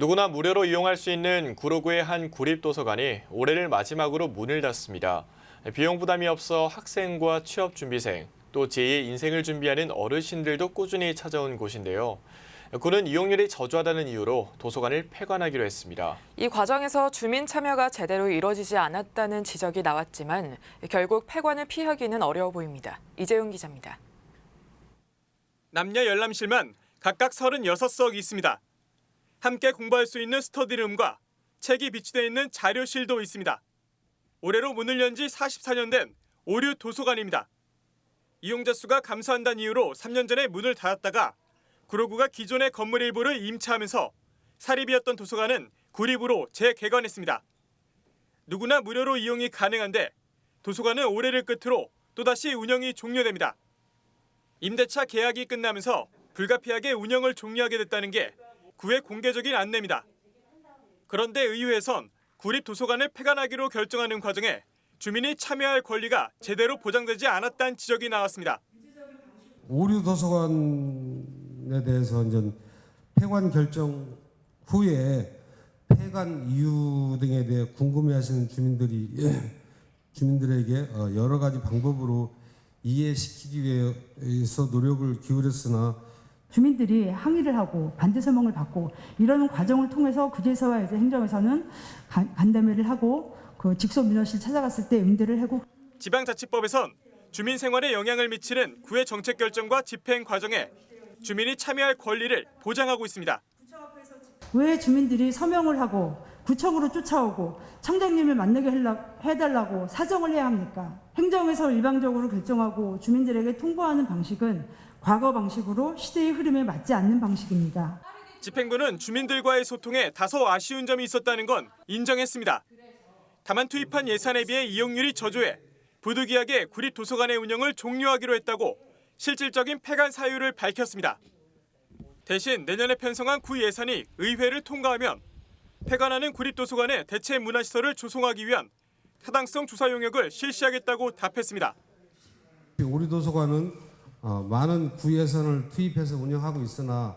누구나 무료로 이용할 수 있는 구로구의 한 구립도서관이 올해를 마지막으로 문을 닫습니다. 비용 부담이 없어 학생과 취업 준비생, 또 제2의 인생을 준비하는 어르신들도 꾸준히 찾아온 곳인데요. 구는 이용률이 저조하다는 이유로 도서관을 폐관하기로 했습니다. 이 과정에서 주민 참여가 제대로 이뤄지지 않았다는 지적이 나왔지만 결국 폐관을 피하기는 어려워 보입니다. 이재용 기자입니다. 남녀 열람실만 각각 36석 있습니다. 함께 공부할 수 있는 스터디룸과 책이 비치되어 있는 자료실도 있습니다. 올해로 문을 연 지 44년 된 오류 도서관입니다. 이용자 수가 감소한다는 이유로 3년 전에 문을 닫았다가 구로구가 기존의 건물 일부를 임차하면서 사립이었던 도서관은 구립으로 재개관했습니다. 누구나 무료로 이용이 가능한데 도서관은 올해를 끝으로 또다시 운영이 종료됩니다. 임대차 계약이 끝나면서 불가피하게 운영을 종료하게 됐다는 게 구의 공개적인 안내입니다. 그런데 의회에선 구립 도서관을 폐관하기로 결정하는 과정에 주민이 참여할 권리가 제대로 보장되지 않았다는 지적이 나왔습니다. 오류 도서관에 대해서 이제 폐관 결정 후에 폐관 이유 등에 대해 궁금해하시는 주민들이 주민들에게 어, 여러 가지 방법으로 이해시키기 위해서 노력을 기울였으나 주민들이 항의를 하고 반대 설명을 받고 이러는 과정을 통해서 구제서와 이제 행정에서는 간- 간담회를 하고 그 직속 민원실 찾아갔을 때 응대를 하고 지방자치법에선 주민 생활에 영향을 미치는 구의 정책 결정과 집행 과정에 주민이 참여할 권리를 보장하고 있습니다. 왜 주민들이 서명을 하고 구청으로 쫓아오고 청장님을 만나게 해달라고 사정을 해야 합니까? 행정에서 일방적으로 결정하고 주민들에게 통보하는 방식은 과거 방식으로 시대의 흐름에 맞지 않는 방식입니다. 집행부는 주민들과의 소통에 다소 아쉬운 점이 있었다는 건 인정했습니다. 다만 투입한 예산에 비해 이용률이 저조해 부득이하게 구립 도서관의 운영을 종료하기로 했다고 실질적인 폐관 사유를 밝혔습니다. 대신 내년에 편성한 구 예산이 의회를 통과하면 폐관하는 구립 도서관의 대체 문화시설을 조성하기 위한 타당성 조사 용역을 실시하겠다고 답했습니다. 우리 도서관은 어, 많은 구 예산을 투입해서 운영하고 있으나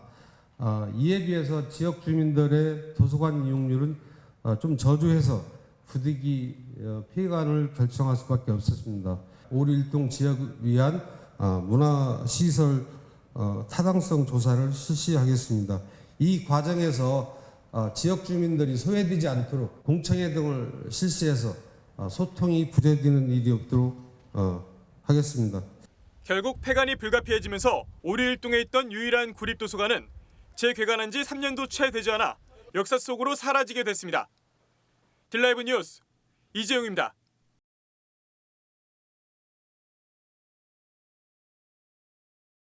어, 이에 비해서 지역 주민들의 도서관 이용률은 어, 좀 저조해서 부득이 어, 폐관을 결정할 수밖에 없었습니다. 오일동 지역을 위한 어, 문화시설 어, 타당성 조사를 실시하겠습니다. 이 과정에서 어, 지역 주민들이 소외되지 않도록 공청회 등을 실시해서 어, 소통이 부재되는 일이 없도록 어, 하겠습니다. 결국 폐관이 불가피해지면서 오류일동에 있던 유일한 구립도서관은 재개관한 지 3년도 채 되지 않아 역사 속으로 사라지게 됐습니다. 딜라이브 뉴스 이재용입니다.